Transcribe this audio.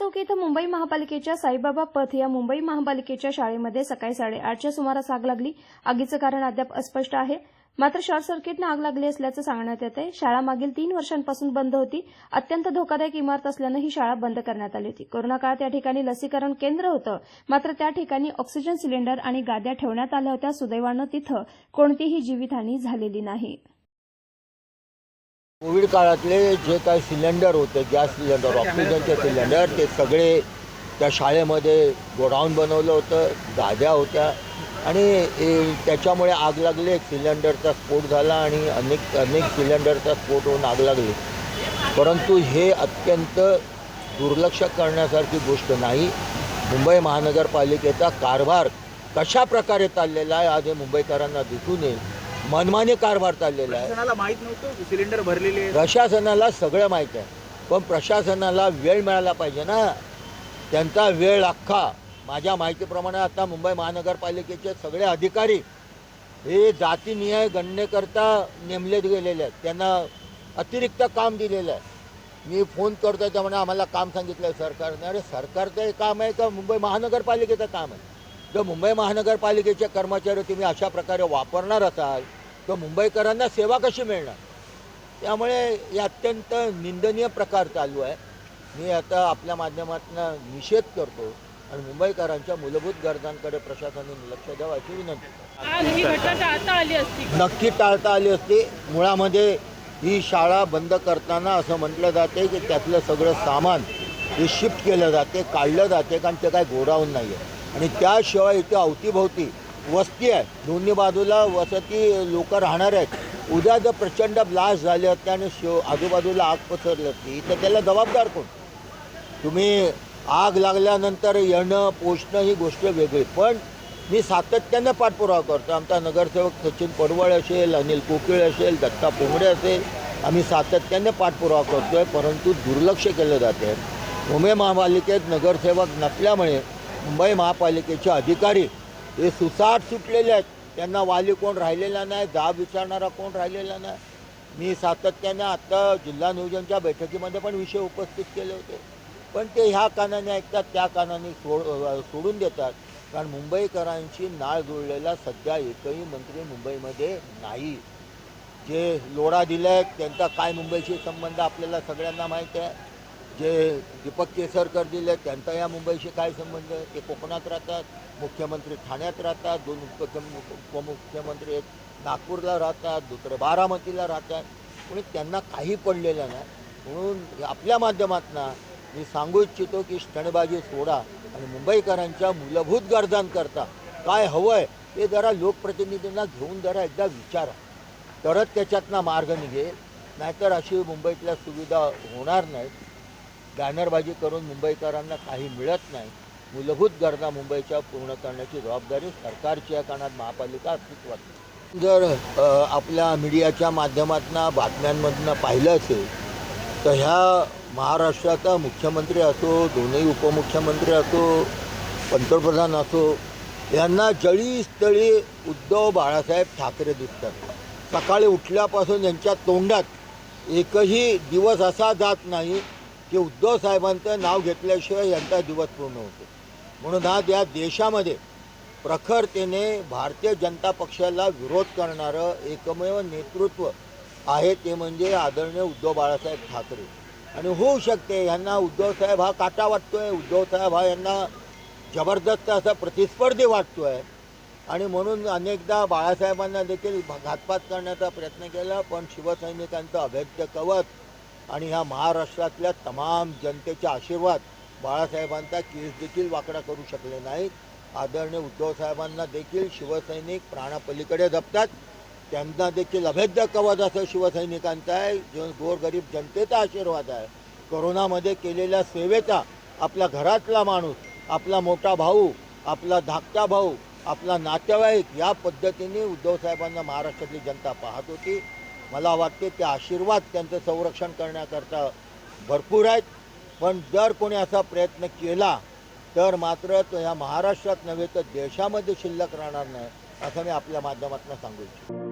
शाळा चौक इथं मुंबई महापालिकेच्या साईबाबा पथ या मुंबई महापालिकेच्या शाळेमध्ये सकाळी साडेआठच्या सुमारास आग लागली. आगीचं कारण अद्याप अस्पष्ट आहे. मात्र शॉर्ट सर्किटनं आग लागली असल्याचं सांगण्यात येत आहे शाळा मागील तीन वर्षांपासून बंद होती. अत्यंत धोकादायक इमारत असल्यानं ही शाळा बंद करण्यात आली होती. कोरोना काळात या ठिकाणी लसीकरण केंद्र होतं. मात्र त्या ठिकाणी ऑक्सिजन सिलेंडर आणि गाद्या ठेवण्यात आल्या होत्या. सुदैवानं तिथं कोणतीही जीवितहानी झालेली नाही. कोविड काळातले जे काही सिलेंडर होते गॅस सिलेंडर ऑक्सिजनचे सिलेंडर ते सगळे त्या शाळेमध्ये गोडाऊन बनवलं होतं गाद्या होत्या. आणि त्याच्यामुळे आग लागली एक सिलेंडरचा स्फोट झाला आणि अनेक अनेक सिलेंडरचा स्फोट होऊन आग लागली. परंतु हे अत्यंत दुर्लक्ष करण्यासारखी गोष्ट नाही. मुंबई महानगरपालिकेचा कारभार कशा प्रकारे चाललेला आहे आज हे मुंबईकरांना दिसून येईल. मनमानी कारभार चाललेला आहे. प्रशासनाला माहीत नव्हतं? सिलेंडर भरलेले. प्रशासनाला सगळं माहीत आहे. पण प्रशासनाला वेळ मिळाला पाहिजे ना. त्यांचा वेळ अख्खा. माझ्या माहितीप्रमाणे आता मुंबई महानगरपालिकेचे सगळे अधिकारी हे जातीनिहाय गणनेकरता नेमले गेलेले आहेत. त्यांना अतिरिक्त काम दिलेलं आहे. मी फोन करतो त्यामुळे आम्हाला काम सांगितलं आहे सरकारने. अरे सरकारचं हे काम आहे का? मुंबई महानगरपालिकेचं काम आहे. जर मुंबई महानगरपालिकेचे कर्मचारी तुम्ही अशा प्रकारे वापरणार असाल तर मुंबईकरांना सेवा कशी मिळणार? त्यामुळे हे अत्यंत निंदनीय प्रकार चालू आहे. मी आता आपल्या माध्यमातून निषेध करतो आणि मुंबईकरांच्या मूलभूत गरजांकडे प्रशासनाने लक्ष द्यावं अशी विनंती करतो. नक्की टाळता आली असती. मुळामध्ये ही शाळा बंद करताना असं म्हटलं जाते की त्यातलं सगळं सामान हे शिफ्ट केलं जाते काढलं जाते कारण ते काय गोडाऊन नाही आहे आणि त्याशिवाय इथे अवतीभोवती वस्ती आहे. दोन्ही बाजूला वसती लोक राहणार आहेत. उद्या जर प्रचंड ब्लास्ट झाले असते आणि शिव आजूबाजूला आग पसरली असती तर त्याला जबाबदार कोण? तुम्ही आग लागल्यानंतर येणं पोचणं ही गोष्ट वेगळी. पण मी सातत्यानं पाठपुरावा करतो. आमचा नगरसेवक सचिन पडवळ असेल अनिल कोकिळ असेल दत्ता पोंगडे असेल आम्ही सातत्याने पाठपुरावा करतो आहे परंतु दुर्लक्ष केलं जाते मुंबई महापालिकेत नगरसेवक नसल्यामुळे मुंबई महापालिकेचे अधिकारी हे सुसाट सुटलेले आहेत. त्यांना वाली कोण राहिलेला नाही जाब विचारणारा कोण राहिलेला नाही. मी सातत्याने आत्ता जिल्हा नियोजनच्या बैठकीमध्ये पण विषय उपस्थित केले होते. पण ते ह्या कानाने ऐकतात त्या कानाने सोड सोडून देतात. कारण मुंबईकरांशी नाळ जुळलेला सध्या एकही मंत्री मुंबईमध्ये नाही. जे लोढा दिले आहेत त्यांचा काय मुंबईशी संबंध आपल्याला सगळ्यांना माहीत आहे. जे दीपक केसरकर दिले त्यांचा या मुंबईशी काय संबंध आहे? ते कोकणात राहतात मुख्यमंत्री ठाण्यात राहतात दोन उपमुख्यमंत्री एक नागपूरला राहतात दुसरे बारामतीला राहतात. म्हणून त्यांना काही पडलेलं नाही. म्हणून आपल्या माध्यमातून मी सांगू इच्छितो की स्टणबाजी सोडा आणि मुंबईकरांच्या मूलभूत गरजांकरता काय हवं आहे ते जरा लोकप्रतिनिधींना घेऊन जरा एकदा विचारा. तरच त्याच्यातनं मार्ग निघेल. नाहीतर अशी मुंबईतल्या सुविधा होणार नाहीत. बॅनरबाजी करून मुंबईकरांना काही मिळत नाही. मूलभूत गरजा मुंबईच्या पूर्ण करण्याची जबाबदारी सरकारची आहे महापालिका अस्तित्वात. जर आपल्या मीडियाच्या माध्यमातून बातम्यांमधनं पाहिलं असेल तर ह्या महाराष्ट्राचा मुख्यमंत्री असो दोन्ही उपमुख्यमंत्री असो पंतप्रधान असो यांना जळीस्थळी उद्धव बाळासाहेब ठाकरे दिसतात. सकाळी उठल्यापासून यांच्या तोंडात एकही दिवस असा जात नाही की उद्धव साहेबांचं नाव घेतल्याशिवाय यांचा दिवस पूर्ण होतो. म्हणून आज या देशामध्ये प्रखरतेने भारतीय जनता पक्षाला विरोध करणारं एकमेव नेतृत्व आहे ते म्हणजे आदरणीय उद्धव बाळासाहेब ठाकरे. आणि होऊ शकते यांना उद्धव साहेब हा काटा वाटतोय उद्धव साहेब हा यांना जबरदस्त असा प्रतिस्पर्धी वाटतोय. आणि म्हणून अनेकदा बाळासाहेबांना देखील घातपात करण्याचा प्रयत्न केला पण शिवसैनिकांचं अभेद्य कवच आणि ह्या महाराष्ट्रातल्या तमाम जनतेचे आशीर्वाद बाळासाहेबांचा केस देखील वाकडा करू शकले नाहीत. आदरणीय उद्धवसाहेबांना देखील शिवसैनिक प्राणापलीकडे जपतात. त्यांना देखील अभेद्य कवच असं शिवसैनिकांचा आहे. जो गोरगरीब जनतेचा आशीर्वाद आहे. कोरोनामध्ये केलेल्या सेवेचा आपला घरातला माणूस आपला मोठा भाऊ आपला धाकटा भाऊ आपला नातेवाईक या पद्धतीने उद्धवसाहेबांना महाराष्ट्रातली जनता पाहत होती. मला वाटते ते आशीर्वाद त्यांचं संरक्षण करण्याकरता भरपूर आहेत. पण जर कोणी असा प्रयत्न केला तर मात्र तो ह्या महाराष्ट्रात नव्हे तर देशामध्ये शिल्लक राहणार नाही असं मी आपल्या माध्यमातून सांगू इच्छितो.